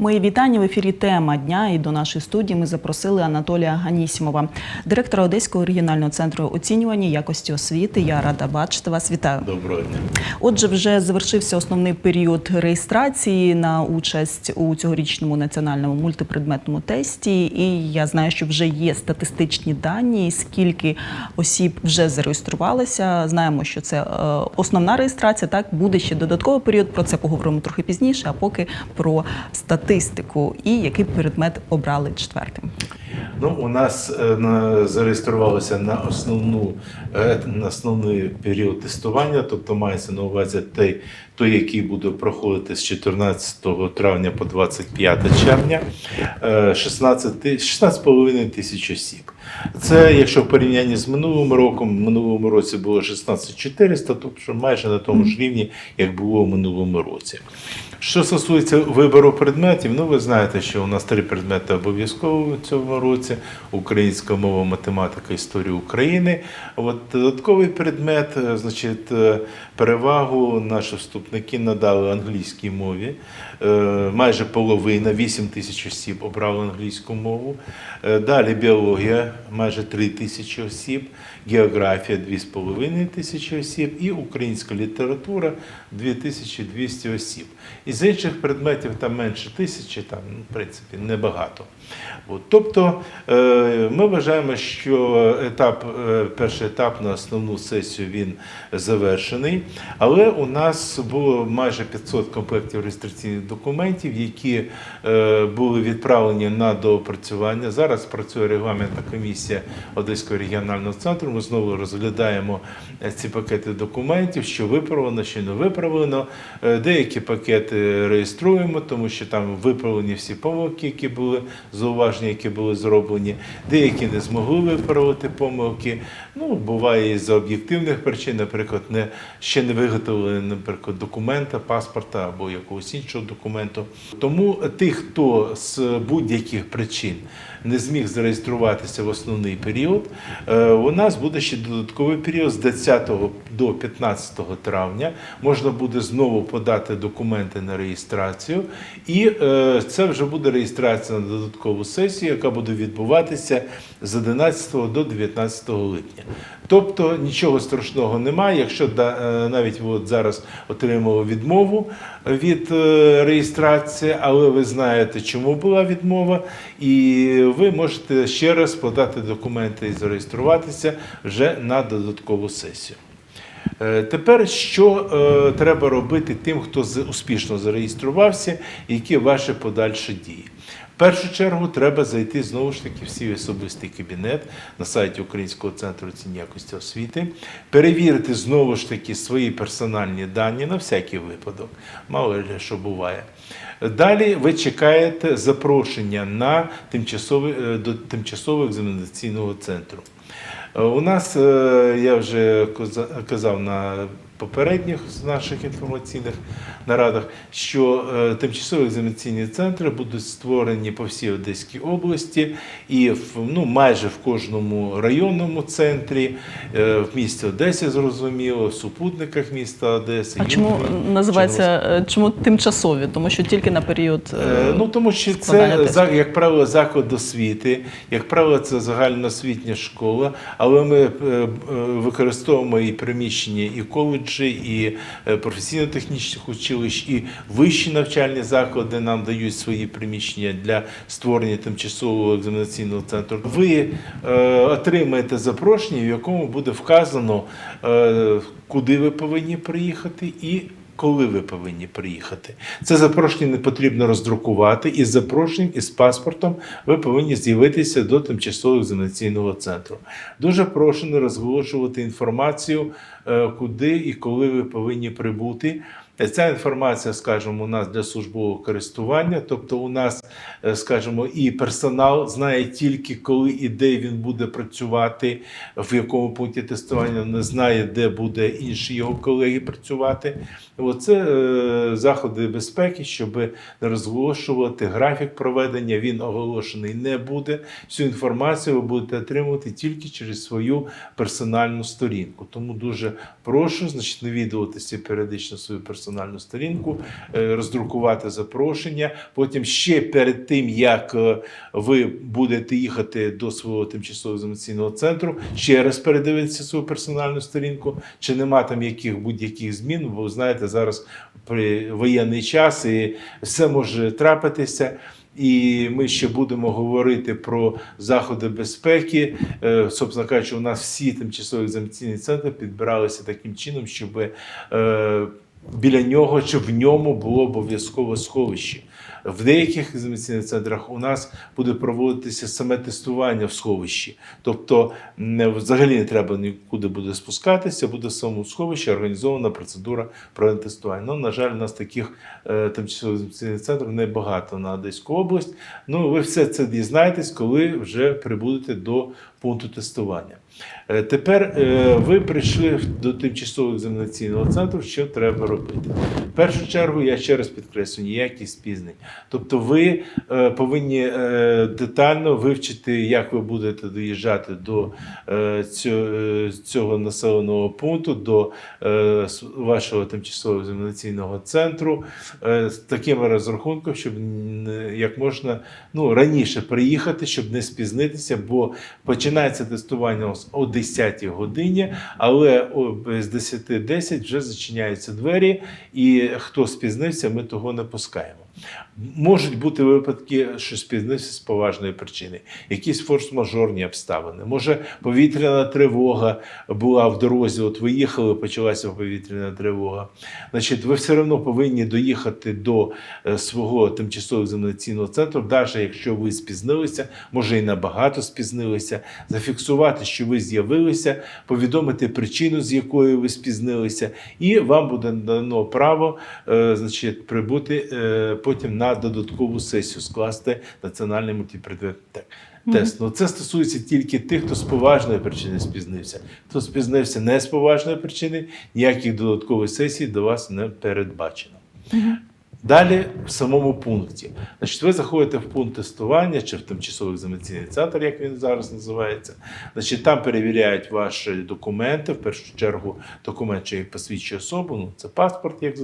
Мої вітання в ефірі тема дня. І до нашої студії ми запросили Анатолія Ганісімова, директора Одеського регіонального центру оцінювання якості освіти. Я рада бачити вас. Вітаю. Доброго дня. Отже, вже завершився основний період реєстрації на участь у цьогорічному національному мультипредметному тесті. І я знаю, що вже є статистичні дані, скільки осіб вже зареєструвалися. Знаємо, що це е, основна реєстрація. Так буде ще додатковий період. Про це поговоримо трохи пізніше. А поки про статистику і який предмет обрали четвертим. Ну, у нас е, на, зареєструвалося на основну е, на основний період тестування, тобто мається на увазі той, той, який буде проходити з 14 травня по 25 червня, 16,5 16 ти- 16,5 тисяч осіб. Це якщо в порівнянні з минулим роком, в минулому році було 16400, тобто майже на тому ж рівні, як було в минулому році. Що стосується вибору предметів, ну ви знаєте, що у нас три предмети обов'язково в цьому році: українська мова, математика, історія України. От додатковий предмет, е, значить, е, перевагу наші вступники надали англійській мові. Е, Майже половина, 8 тисяч осіб обрали англійську мову. Далі біологія, майже 3 тисячі осіб, географія 2,5 тисячі осіб і українська література 2200 осіб. Із інших предметів там менше тисячі, там, ну, в принципі, небагато. Тобто е, ми вважаємо, що етап, е, перший етап на основну сесію він завершений, але у нас було майже 500 комплектів реєстраційних документів, які е, були відправлені на доопрацювання. Зараз працює регламентна комісія Одеського регіонального центру. Ми знову розглядаємо ці пакети документів, що виправлено, що не виправлено. Деякі пакети реєструємо, тому що там виправлені всі помилки, які були зауваження, які були зроблені. Деякі не змогли виправити помилки. Ну, буває і за об'єктивних причин, наприклад, не, ще не виготовили, наприклад, документа, паспорта або якогось іншого документу. Тому тих, хто з будь-яких причин не зміг зареєструватися в основний період, е, у нас буде ще додатковий період з 10 до 15 травня. Можна буде знову подати документи на реєстрацію, і е, це вже буде реєстрація на додаткову сесію, яка буде відбуватися з 11 до 19 липня. Тобто нічого страшного немає, якщо е, навіть от зараз отримали відмову від е, реєстрації, але ви знаєте, чому була відмова, і ви можете ще раз подати документи і зареєструватися вже на додаткову сесію. Е, Тепер що е, треба робити тим, хто успішно зареєструвався, які ваші подальші дії? Першу чергу треба зайти знову ж таки в свій особистий кабінет на сайті Українського центру оцінювання якості освіти, перевірити знову ж таки свої персональні дані на всякий випадок, мало ли що буває. Далі ви чекаєте запрошення на тимчасовий, е, до тимчасового екзаменаційного центру. Е, У нас, е, я вже каза- казав на попередніх з наших інформаційних нарадах, що е, тимчасові екзаменаційні центри будуть створені по всій Одеській області і в, ну, майже в кожному районному центрі, е, в місті Одесі, зрозуміло, в супутниках міста Одеси. А чому називається е, чому тимчасові? Тому що тільки на період Ну тому що це тесту. за- як правило заклад освіти, як правило, це загальноосвітня школа, але ми використовуємо і приміщення, і коледжі, і е, професійно-технічних училищ, і вищі навчальні заклади нам дають свої приміщення для створення тимчасового екзаменаційного центру. Ви е, отримаєте запрошення, в якому буде вказано, е, куди ви повинні приїхати і коли ви повинні приїхати. Це запрошення не потрібно роздрукувати. Із запрошенням, із паспортом ви повинні з'явитися до тимчасового екзаменаційного центру. Дуже прошу не розголошувати інформацію, е, куди і коли ви повинні прибути. Е, Ця інформація, скажімо, у нас для службового користування, тобто у нас, е, скажімо, і персонал знає тільки коли і де він буде працювати, в якому пункті тестування не знає, де буде інші його колеги працювати. Оце е, заходи безпеки, щоб не розголошувати графік проведення. Він оголошений не буде. Всю інформацію ви будете отримувати тільки через свою персональну сторінку. Тому дуже прошу, значить, навідуватися періодично свою персональну персональну сторінку, е, роздрукувати запрошення. Потім ще перед тим, як е, ви будете їхати до свого тимчасового екзаменаційного центру, ще раз передивитися свою персональну сторінку, чи нема там яких будь-яких змін. Бо знаєте, зараз при воєнний час і все може трапитися. І ми ще будемо говорити про заходи безпеки. Е, Собственно кажучи, у нас всі тимчасові екзаменаційні центри підбиралися таким чином, щоб біля нього чи в ньому було обов'язково сховище. В деяких екзаменаційних центрах у нас буде проводитися саме тестування в сховищі. Тобто взагалі не треба нікуди буде спускатися, буде в самому сховищі організована процедура проведення тестування. Ну, на жаль, у нас таких е, тимчасових екзаменаційних центрів небагато на Одеську область. Ну, ви все це дізнаєтесь, коли вже прибудете до пункту тестування. Е, Тепер е, ви прийшли до тимчасового екзаменаційного центру. Що треба робити? В першу чергу, я ще раз підкреслю, ніяких спізнень. Тобто, ви е, повинні е, детально вивчити, як ви будете доїжджати до е, цього, населеного пункту, до вашого тимчасового екзаменаційного центру з таким розрахунком, щоб як можна ну, раніше приїхати, щоб не спізнитися, бо починається тестування о 10 годині, але з 10.10 вже зачиняються двері, і хто спізнився, ми того не пускаємо. Можуть бути випадки, що спізнився з поважної причини, якісь форс-мажорні обставини. Може, повітряна тривога була в дорозі. От ви їхали, почалася повітряна тривога. Значить, ви все одно повинні доїхати до е, свого тимчасового екзаменаційного центру, навіть якщо ви спізнилися, може і набагато спізнилися, зафіксувати, що ви з'явилися, повідомити причину, з якої ви спізнилися, і вам буде дано право е, значить, прибути е, потім на додаткову сесію, скласти національний мультипредметний те- тест. Ну, це стосується тільки тих, хто з поважної причини спізнився. Хто спізнився не з поважної причини, ніяких додаткових сесій до вас не передбачено. Далі в самому пункті. Значить, ви заходите в пункт тестування чи в тимчасовий екзаменаційний центр, як він зараз називається. Значить, там перевіряють ваші документи, в першу чергу документ, що їх посвідчує особу, ну це паспорт, як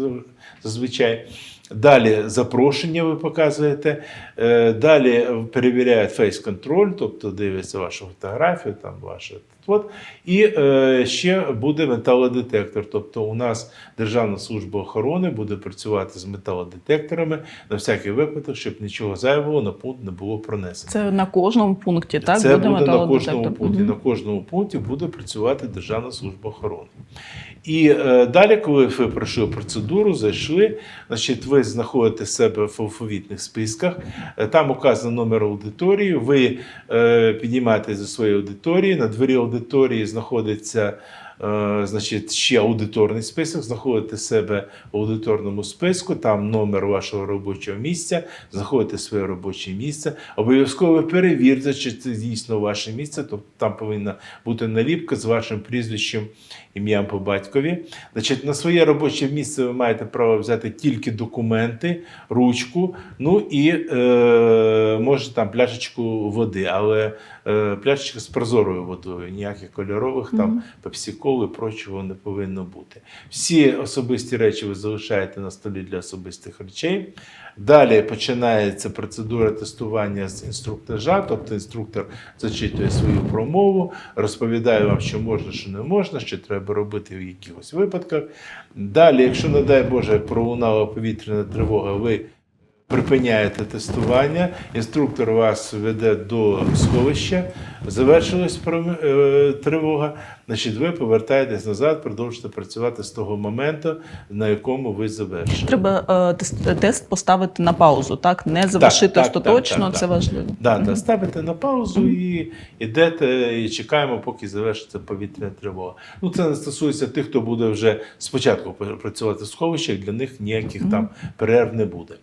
зазвичай. Далі запрошення ви показуєте. Е, Далі перевіряють фейс-контроль, тобто дивляться вашу фотографію, там ваше от. І е, ще буде металодетектор. Тобто у нас Державна служба охорони буде працювати з металодетекторами на всякий випадок, щоб нічого зайвого на пункт не було пронесено. Це на кожному пункті, так? Це буде, на металодетектор? кожному пункті. На кожному пункті буде працювати Державна служба охорони. І е, далі, коли ви пройшли процедуру, зайшли, значить, ви знаходите себе в алфавітних списках. Е, Там указано номер аудиторії. Ви е, підіймаєте зі своєї аудиторії. На двері аудиторії знаходиться. е, Значить, ще аудиторний список, знаходите себе в аудиторному списку, там номер вашого робочого місця, знаходите своє робоче місце. Обов'язково перевірте, чи це дійсно ваше місце, тобто там повинна бути наліпка з вашим прізвищем, ім'ям по батькові. Значить, на своє робоче місце ви маєте право взяти тільки документи, ручку, ну і е, може там пляшечку води, але е, пляшечка з прозорою водою, ніяких кольорових там пепсикол і прочого не повинно бути. Всі особисті речі ви залишаєте на столі для особистих речей. Далі починається процедура тестування з інструктажа, тобто інструктор зачитує свою промову, розповідає вам, що можна, що не можна, що треба робити в якихось випадках. Далі, якщо, не дай Боже, пролунала повітряна тривога, ви припиняєте тестування, інструктор вас веде до сховища, завершилась е, тривога, значить, ви повертаєтесь назад, продовжуєте працювати з того моменту, на якому ви завершили. Треба е, тест, поставити на паузу, так? Не завершити так, остаточно, так, так, це так. важливо. Да, да, ставите на паузу і йдете, і чекаємо, поки завершиться повітряна тривога. Ну, це не стосується тих, хто буде вже спочатку працювати в сховищах, для них ніяких там перерв не буде.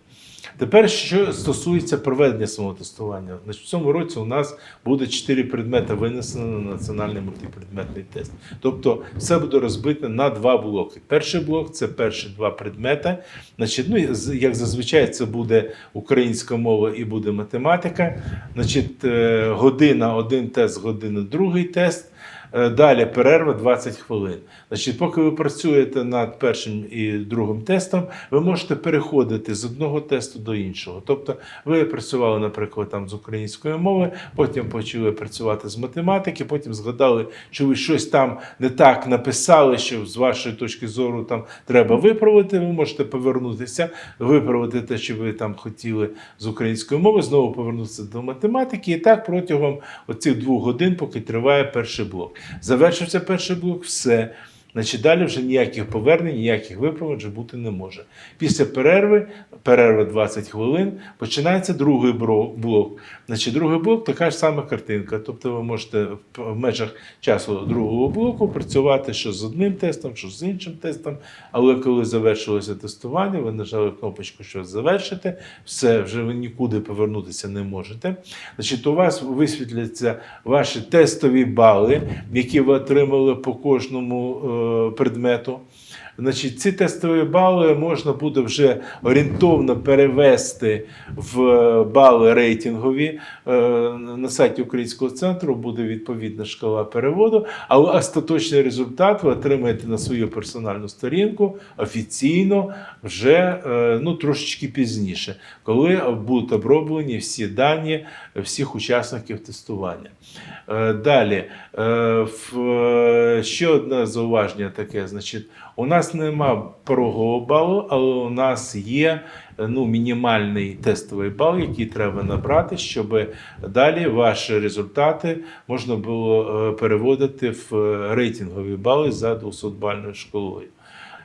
Тепер, що стосується проведення самого тестування, в цьому році у нас буде 4 предмети винесено на національний мультипредметний тест. Тобто все буде розбите на два блоки. Перший блок це перші два предмети. Значить, ну, як зазвичай, це буде українська мова і буде математика. Значить, е, година один тест, година другий тест. Е, Далі перерва 20 хвилин. Значить, поки ви працюєте над першим і другим тестом, ви можете переходити з одного тесту до іншого. Тобто, ви працювали, наприклад, там з української мови, потім почали працювати з математики, потім згадали, що ви щось там не так написали, що з вашої точки зору там треба виправити. Ви можете повернутися, виправити те, що ви там хотіли з української мови, знову повернутися до математики, і так протягом оцих двох годин, поки триває перший блок. Завершився перший блок, все. Значить, далі вже ніяких повернень, ніяких виправлень бути не може. Після перерви, перерва 20 хвилин, починається другий блок. Значить, другий блок така ж сама картинка. Тобто ви можете в- в межах часу другого блоку працювати що з одним тестом, що з іншим тестом. Але коли завершилося тестування, ви нажали кнопочку, що завершити, все, вже ви нікуди повернутися не можете. Значить, у вас висвітляться ваші тестові бали, які ви отримали по кожному е, предмету. Значить, ці тестові бали можна буде вже орієнтовно перевести в е, бали рейтингові. Е, На сайті Українського центру буде відповідна шкала переводу, але остаточний результат ви отримаєте на свою персональну сторінку офіційно вже е, ну, трошечки пізніше, коли будуть оброблені всі дані всіх учасників тестування. Далі, ще одне зауваження таке. Значить, у нас нема порогового балу, але у нас є е, ну, мінімальний тестовий бал, який треба набрати, щоб далі ваші результати можна було е, переводити в е, рейтингові бали за 200-бальною школою.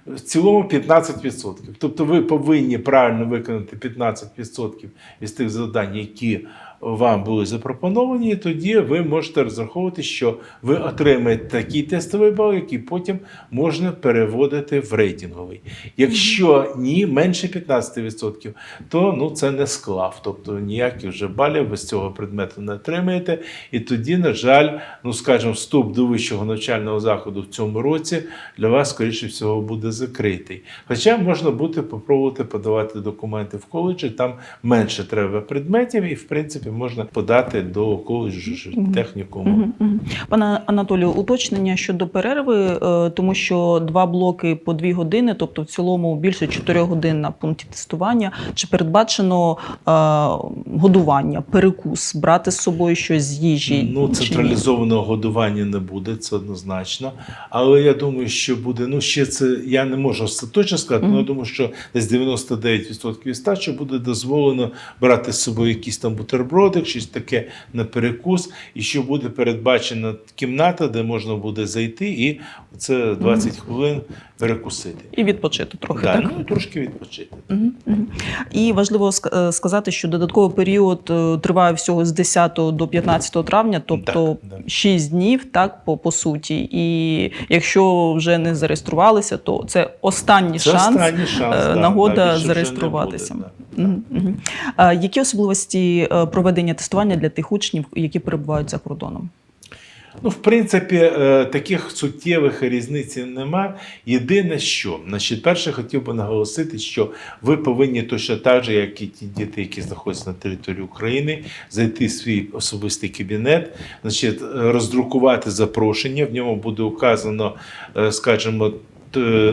В цілому 15%. Тобто ви повинні правильно виконати 15% із тих завдань, які вам були запропоновані, тоді ви можете розраховувати, що ви отримаєте такий тестовий бал, який потім можна переводити в рейтинговий. Якщо ні, менше 15%, то ну, це не склав. Тобто ніяких вже балів ви з цього предмету не отримаєте. І тоді, на жаль, ну скажімо, вступ до вищого навчального заходу в цьому році для вас, скоріше всього, буде закритий. Хоча можна буде попробувати подавати документи в коледжі, там менше треба предметів, і в принципі можна подати до коледжу технікуму. Мгм, мгм. Пане Анатолію, уточнення щодо перерви, е, тому що два блоки по дві години, тобто в цілому більше 4 годин на пункті тестування. Чи передбачено е, годування, перекус, брати з собою щось з їжі? Ну, централізованого годування не буде, це однозначно. Але я думаю, що буде. Ну, ще це я не можу остаточно сказати, але я думаю, що десь 99% із 100, буде дозволено брати з собою якийсь там бутербродик, щось таке на перекус, і що буде передбачена кімната, де можна буде зайти і це 20 хвилин перекусити. І відпочити трохи, Да, так? ну, трошки відпочити. Мгм, мгм. І важливо е, сказати, що додатковий період е, триває всього з 10 до 15 травня, тобто Так, да. 6 днів, так по, по суті. І якщо вже не зареєструвалися, то це останній Це шанс. останній шанс, е, да, нагода да, зареєструватися. буде, да. Мгм. А Які особливості е, проведення тестування для тих учнів, які перебувають за кордоном? Ну, в принципі, е, таких суттєвих різниць нема. Єдине, що, значить, перше хотів би наголосити, що ви повинні точно так же, як і ті діти, які знаходяться на території України, зайти в свій особистий кабінет, значить, роздрукувати запрошення. В ньому буде указано, е, скажімо,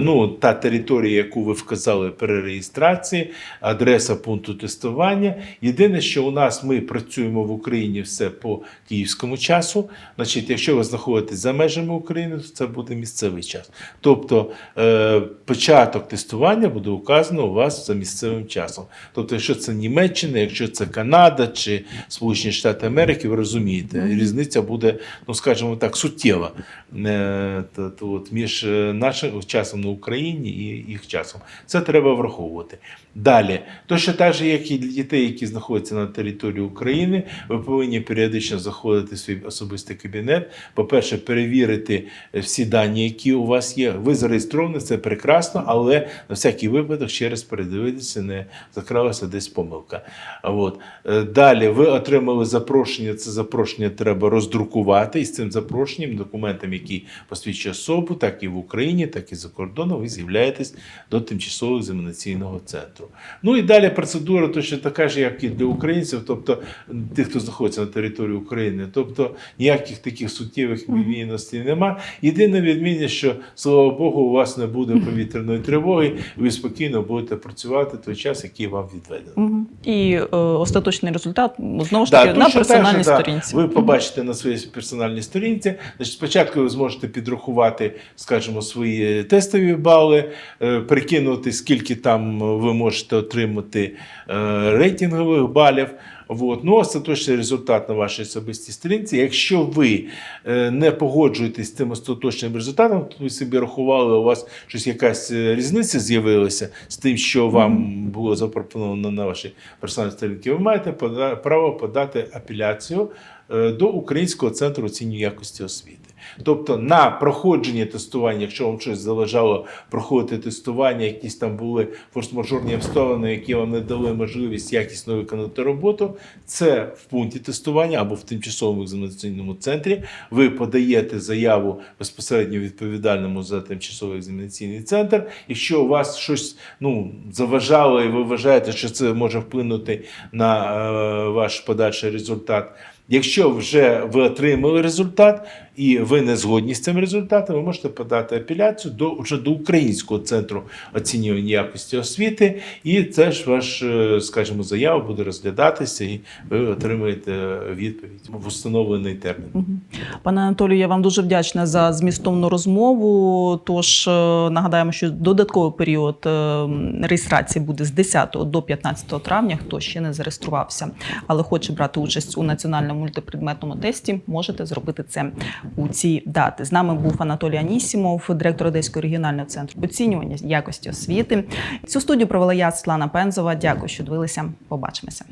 Ну, та територія, яку ви вказали при реєстрації, адреса пункту тестування. Єдине, що у нас ми працюємо в Україні все по київському часу. Значить, якщо ви знаходитесь за межами України, то це буде місцевий час. Тобто е, початок тестування буде указано у вас за місцевим часом. Тобто, якщо це Німеччина, якщо це Канада чи Сполучені Штати Америки, ви розумієте, різниця буде, ну скажімо так, суттєва е, от, між е, нашим часом на Україні і їх часом. Це треба враховувати. Далі, точно так же, як і для дітей, які знаходяться на території України, ви повинні періодично заходити в свій особистий кабінет. По-перше, перевірити е, всі дані, які у вас є. Ви зареєстровані, це прекрасно, але на всякий випадок ще раз передивитися, не закралася десь помилка. От. Е, Далі ви отримали запрошення. Це запрошення треба роздрукувати. І з цим запрошенням, документом, який посвідчує особу, так і в Україні, так і із-за кордону, ви з'являєтесь до тимчасового екзаменаційного центру. Ну і далі процедура точно така ж, як і для українців, тобто тих, хто знаходиться на території України. Тобто ніяких таких суттєвих відмінностей нема. Єдина відмінність, що слава Богу, у вас не буде повітряної тривоги, ви спокійно будете працювати той час, який вам відведено. І е, остаточний результат ну, знову ж Да, таки на точно так персональній сторінці. Ви побачите на своїй персональній сторінці. Значить, спочатку ви зможете підрахувати, скажімо, свої тестові бали, е, прикинути, скільки там ви можете отримати е, рейтингових балів. Вот. Ну, остаточний результат на вашій особистій сторінці. Якщо ви е, не погоджуєтесь з тим остаточним результатом, то ви собі рахували, у вас щось якась різниця з'явилася з тим, що вам було запропоновано на вашій персональній сторінці, ви маєте право подати апеляцію до Українського центру оцінювання якості освіти. Тобто на проходження тестування, якщо вам щось залежало проходити тестування, якісь там були форс-мажорні обставини, які вам не дали можливість якісно виконати роботу, це в пункті тестування або в тимчасовому екзаменаційному центрі. Ви подаєте заяву безпосередньо відповідальному за тимчасовий екзаменаційний центр. Якщо у вас щось ну, заважало, і ви вважаєте, що це може вплинути на е, ваш подальший результат. Якщо вже ви отримали результат і ви не згодні з цим результатом, ви можете подати апеляцію до вже до Українського центру оцінювання якості освіти, і це ж ваш, е, скажімо, заява буде розглядатися, і ви отримаєте відповідь в установлений термін. Пане Анатолію, я вам дуже вдячна за змістовну розмову. Тож е, нагадаємо, що додатковий період е, реєстрації буде з 10 до 15 травня. Хто ще не зареєструвався, але хоче брати участь у національному мультипредметному тесті, можете зробити це у ці дати. З нами був Анатолій Анісімов, директор Одеського регіонального центру оцінювання якості освіти. Цю студію провела я Світлана Пензова. Дякую, що дивилися. Побачимося.